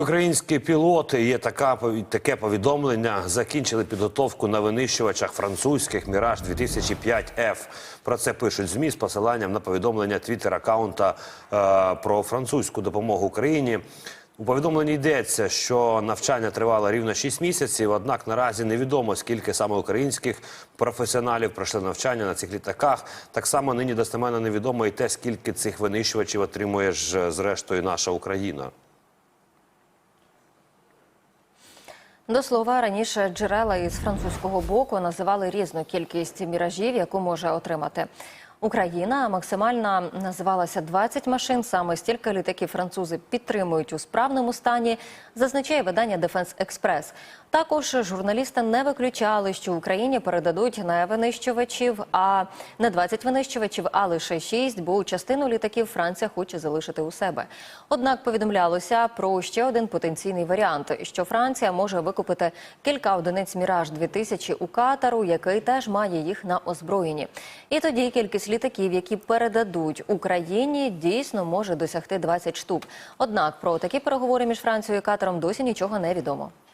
Українські пілоти є така таке повідомлення. Закінчили підготовку на винищувачах французьких Міраж 2005 f Про це пишуть змі з посиланням на повідомлення твіттер акаунта е, про французьку допомогу Україні. У повідомленні йдеться, що навчання тривало рівно 6 місяців. Однак наразі невідомо скільки саме українських професіоналів пройшли навчання на цих літаках. Так само нині достеменно невідомо і те, скільки цих винищувачів отримує ж зрештою наша Україна. До слова, раніше джерела із французького боку називали різну кількість міражів, яку може отримати Україна. Максимальна називалася 20 машин. Саме стільки літаків французи підтримують у справному стані. Зазначає видання Дефенс Експрес. Також журналісти не виключали, що Україні передадуть не винищувачів, а не 20 винищувачів, а лише 6, бо частину літаків Франція хоче залишити у себе. Однак повідомлялося про ще один потенційний варіант, що Франція може викупити кілька одиниць Міраж 2000 у Катару, який теж має їх на озброєнні. І тоді кількість літаків, які передадуть Україні, дійсно може досягти 20 штук. Однак про такі переговори між Францією і Катаром досі нічого не відомо.